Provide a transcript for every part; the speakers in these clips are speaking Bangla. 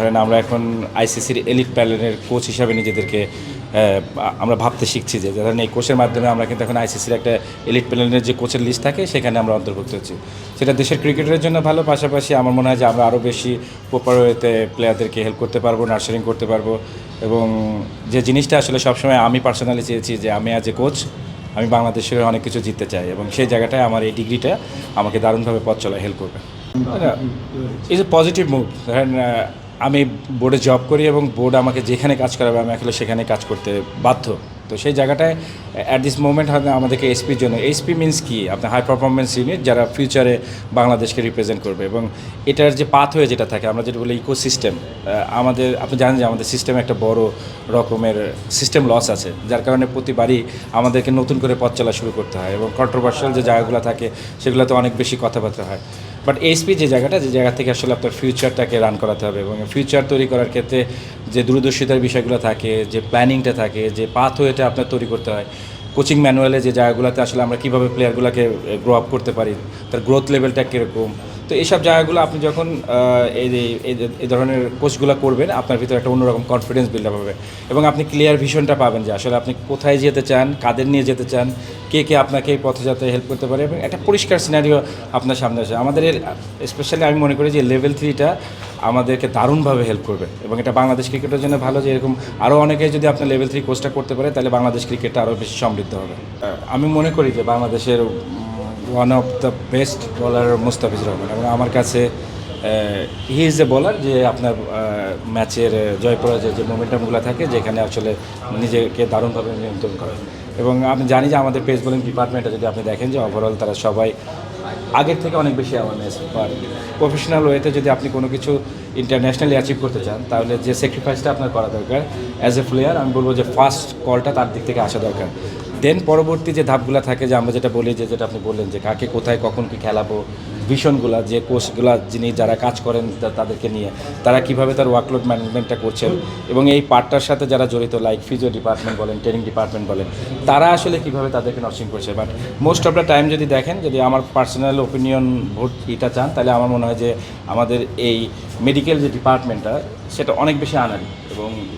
ধরেন আমরা এখন আইসিসির এলিট প্যানেলের কোচ হিসাবে নিজেদেরকে আমরা ভাবতে শিখছি যে ধরেন এই কোচের মাধ্যমে আমরা কিন্তু এখন আইসিসির একটা এলিট প্যানেলের যে কোচের লিস্ট থাকে সেখানে আমরা অন্তর্ভুক্ত হচ্ছি। সেটা দেশের ক্রিকেটের জন্য ভালো পাশাপাশি আমার মনে হয় যে আমরা আরও বেশি প্রপার ওয়েতে প্লেয়ারদেরকে হেল্প করতে পারব নার্সারিং করতে পারব এবং যে জিনিসটা আসলে সবসময় আমি পার্সোনালি চেয়েছি যে আমি অ্যাজ এ কোচ আমি বাংলাদেশের অনেক কিছু জিততে চাই এবং সেই জায়গাটায় আমার এই ডিগ্রিটা আমাকে দারুণভাবে পথ চলায় হেল্প করবে। ইজ এ পজিটিভ মুভ ধরেন আমি বোর্ডে জব করি এবং বোর্ড আমাকে যেখানে কাজ করাবে, আমি আসলে সেখানে কাজ করতে বাধ্য। তো সেই জায়গাটায় অ্যাট দিস মোমেন্ট হয়তো আমাদেরকে এসপির জন্য এসপি মিন্স কি? আপনার হাই পারফরমেন্স ইউনিট যারা ফিউচারে বাংলাদেশকে রিপ্রেজেন্ট করবে এবং এটার যে পাথ হয়ে যেটা থাকে, আমরা যেটা বলি ইকোসিস্টেম আমাদের, আপনি জানেন যে আমাদের সিস্টেমে একটা বড় রকমের সিস্টেম লস আছে, যার কারণে প্রতিবারই আমাদেরকে নতুন করে পথ চলা শুরু করতে হয় এবং কন্ট্রোভার্সিয়াল যে জায়গাগুলো থাকে, সেগুলোতে অনেক বেশি কথাবার্তা হয়। বাট এসপি যে জায়গাটা, যে জায়গা থেকে আসলে আপনার ফিউচারটাকে রান করাতে হবে এবং ফিউচার তৈরি করার ক্ষেত্রে যে দূরদর্শিতার বিষয়গুলো থাকে, যে প্ল্যানিংটা থাকে, যে পাথওয়েটা আপনার তৈরি করতে হয় কোচিং ম্যানুয়ালে যে জায়গাগুলোতে আসলে আমরা কীভাবে প্লেয়ারগুলোকে গ্রো আপ করতে পারি, তার গ্রোথ লেভেলটা কীরকম তো এইসব জায়গাগুলো আপনি যখন এই ধরনের কোচগুলো করবেন, আপনার ভিতরে একটা অন্যরকম কনফিডেন্স বিল্ড আপ হবে। এবং আপনি ক্লিয়ার ভিশনটা পাবেন যে আসলে আপনি কোথায় যেতে চান, কাদের নিয়ে যেতে চান, কে কে আপনাকে এই পথে যাতে হেল্প করতে পারে, এবং একটা পরিষ্কার সিনারিও আপনার সামনে আসে। আমাদের স্পেশালি আমি মনে করি যে লেভেল থ্রিটা আমাদেরকে দারুণভাবে হেল্প করবে। এবং এটা বাংলাদেশ ক্রিকেটের জন্য ভালো যে এরকম আরও অনেকে যদি আপনার লেভেল থ্রি কোর্সটা করতে পারে, তাহলে বাংলাদেশ ক্রিকেটটা আরও বেশি সমৃদ্ধ হবে। আমি মনে করি যে বাংলাদেশের ওয়ান অফ দ্য বেস্ট বলার মুস্তাফিজুর রহমান। এবং আমার কাছে হি ইজ এ বলার যে আপনার ম্যাচের জয় পরাজয় যে মোমেন্টামগুলো থাকে, যেখানে আসলে নিজেকে দারুণভাবে নিয়ন্ত্রণ করে। এবং আমি জানি যে আমাদের পেস বোলিং ডিপার্টমেন্টে যদি আপনি দেখেন যে ওভারঅল তারা সবাই আগের থেকে অনেক বেশি অ্যাওয়ারনেস বা প্রফেশনাল ওয়েতে যদি আপনি কোনো কিছু ইন্টারন্যাশনালি অ্যাচিভ করতে চান, তাহলে যে স্যাক্রিফাইসটা আপনার করা দরকার অ্যাজ এ প্লেয়ার আমি বলব যে ফার্স্ট কলটা তার দিক থেকে আসা দরকার। দেন পরবর্তী যে ধাপগুলো থাকে যে আমরা যেটা বলি যে, যেটা আপনি বললেন যে কাকে কোথায় কখন কি খেলাবো ভিশনগুলা যে কোচগুলা যিনি যারা কাজ করেন তাদেরকে নিয়ে, তারা কীভাবে তার ওয়ার্কলোড ম্যানেজমেন্টটা করছেন এবং এই পার্টটার সাথে যারা জড়িত লাইক ফিজিও ডিপার্টমেন্ট বলেন ট্রেনিং ডিপার্টমেন্ট বলেন, তারা আসলে কীভাবে তাদেরকে নার্সিং করছে? But most of the time যদি দেখেন, যদি আমার পার্সোনাল ওপিনিয়ন ভোট এটা চান, তাহলে আমার মনে হয় যে আমাদের এই মেডিকেল যে ডিপার্টমেন্টটা সেটা অনেক বেশি আনারি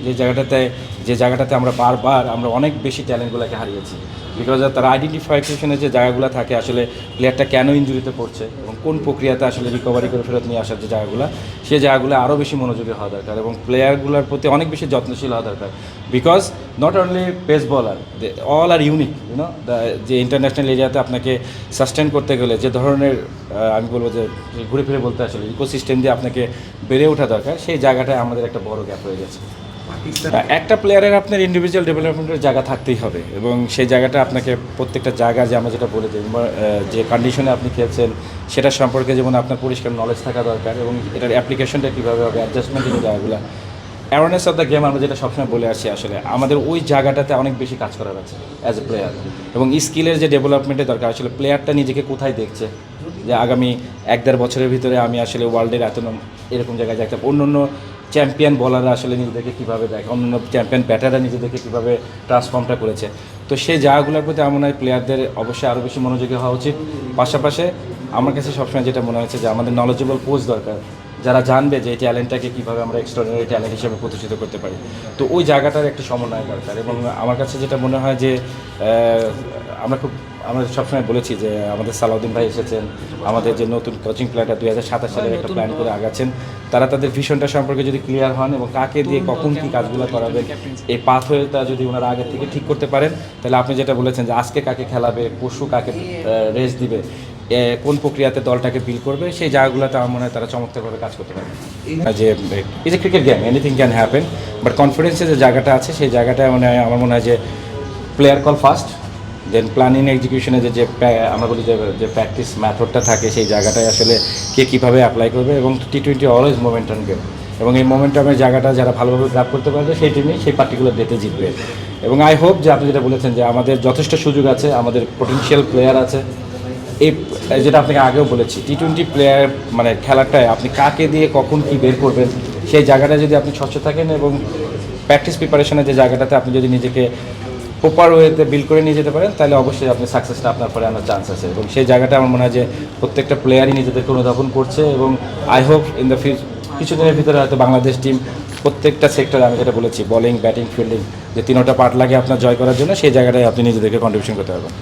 যে জায়গাটাতে যে জায়গাটাতে আমরা বারবার, আমরা অনেক বেশি ট্যালেন্টগুলোকে হারিয়েছি। বিকজ তার আইডেন্টিফিকেশনের যে জায়গাগুলো থাকে, আসলে প্লেয়ারটা কেন ইঞ্জুরিতে পড়ছে এবং কোন প্রক্রিয়াতে আসলে রিকভারি করে ফেরত নিয়ে আসার যে জায়গাগুলো সেই জায়গাগুলো আরও বেশি মনোযোগী হওয়া দরকার এবং প্লেয়ারগুলোর প্রতি অনেক বেশি যত্নশীল হওয়া দরকার। বিকজ নট অনলি পেস বলার all are unique you you know যে ইন্টারন্যাশনাল এরিয়াতে আপনাকে সাস্টেন করতে গেলে যে ধরনের আমি বলব যে ঘুরে ফিরে বলতে আসলে ইকোসিস্টেম দিয়ে আপনাকে বেড়ে ওঠা দরকার সেই জায়গাটায় আমাদের একটা বড় গ্যাপ হয়ে গেছে। একটা প্লেয়ারের আপনার ইন্ডিভিজুয়াল ডেভেলপমেন্টের জায়গা থাকতেই হবে এবং সেই জায়গাটা আপনাকে প্রত্যেকটা জায়গা যে আমরা যেটা বলে আহ, যে কন্ডিশনে আপনি খেলছেন সেটা সম্পর্কে যেমন আপনার পরিষ্কার নলেজ থাকা দরকার এবং এটার অ্যাপ্লিকেশনটা কীভাবে হবে অ্যাডজাস্টমেন্টের জায়গাগুলো অ্যাওয়ারনেস অফ দ্য গেম আমরা যেটা সবসময় বলে আসছি আসলে, আমাদের ওই জায়গাটাতে অনেক বেশি কাজ করার আছে অ্যাজ এ প্লেয়ার এবং স্কিলের যে ডেভেলপমেন্টের দরকার, আসলে প্লেয়ারটা নিজেকে কোথায় দেখছে? যে আগামী এক দেড় বছরের ভিতরে আমি আসলে ওয়ার্ল্ডের এত এরকম জায়গায় যাই অন্য অন্য চ্যাম্পিয়ন বলাররা আসলে নিজেদেরকে কীভাবে দেখে অন্য অন্য চ্যাম্পিয়ন ব্যাটাররা নিজেদেরকে কীভাবে ট্রান্সফর্মটা করেছে। তো সেই জায়গাগুলোর প্রতি আমার মনে হয় প্লেয়ারদের অবশ্যই আরও বেশি মনোযোগী হওয়া উচিত। পাশাপাশি আমার কাছে সবসময় যেটা মনে হয়েছে যে আমাদের নলেজেবল কোচ দরকার। যারা জানবে যে এই ট্যালেন্টটাকে কীভাবে আমরা এক্সট্রাঅর্ডিনারি ট্যালেন্ট হিসেবে প্রতিষ্ঠিত করতে পারি। তো ওই জায়গাটার একটা সমন্বয় দরকার এবং আমার কাছে যেটা মনে হয় যে আমরা খুব আমরা সবসময় বলেছি যে আমাদের সালাউদ্দিন ভাই এসেছেন আমাদের যে নতুন কোচিং প্ল্যানটা দুই হাজার সাতাশ সালের একটা প্ল্যান করে আগাচ্ছেন তারা তাদের ভিশনটা সম্পর্কে যদি ক্লিয়ার হন এবং কাকে দিয়ে কখন কী কাজগুলো করাবেন এই পাথওয়েটা যদি ওনারা আগের থেকে ঠিক করতে পারেন তাহলে আপনি যেটা বলেছেন যে আজকে কাকে খেলাবে পশু কাকে রেস্ট দিবে কোন প্রক্রিয়াতে দলটাকে বিল করবে সেই জায়গাগুলোতে আমার মনে হয় তারা চমৎকারভাবে কাজ করতে পারবে। যে is a cricket game anything can happen but কনফিডেন্সের যে জায়গাটা আছে সেই জায়গাটায় মানে আমার মনে হয় যে player call first then planning এক্সিকিউশনে যে যে আমরা বলি যে যে প্র্যাকটিস ম্যাথডটা থাকে সেই জায়গাটায় আসলে কে কীভাবে অ্যাপ্লাই করবে এবং T twenty always momentum game এবং এই মোমেন্টামের জায়গাটা যারা ভালোভাবে গ্রাপ করতে পারবে সেই টিমই সেই পার্টিকুলার ডেতে জিতবে। এবং আই হোপ যে আপনি যেটা বলেছেন যে আমাদের যথেষ্ট সুযোগ আছে আমাদের পোটেনশিয়াল প্লেয়ার আছে এই, যেটা আপনাকে আগেও বলেছি টি টোয়েন্টি প্লেয়ার মানে খেলাটায় আপনি কাকে দিয়ে কখন কি বের করবেন, সেই জায়গাটায় যদি আপনি স্বচ্ছ থাকেন এবং প্র্যাকটিস প্রিপারেশনের যে জায়গাটাতে আপনি যদি নিজেকে প্রপার ওয়েতে বিল করে নিয়ে যেতে পারেন, তাহলে অবশ্যই আপনি সাকসেসটা আপনার পরে আনার চান্স আছে। এবং সেই জায়গাটা আমার মনে হয় যে প্রত্যেকটা প্লেয়ারই নিজেদেরকে অনুধাবন করছে এবং I hope in the future কিছুদিনের ভিতরে হয়তো বাংলাদেশ টিম প্রত্যেকটা সেক্টরে আমি যেটা বলেছি বলিং ব্যাটিং ফিল্ডিং যে তিনোটা পার্ট লাগে আপনার জয় করার জন্য, সেই জায়গাটায় আপনি নিজেদেরকে কন্ট্রিবিউশন করতে পারবেন।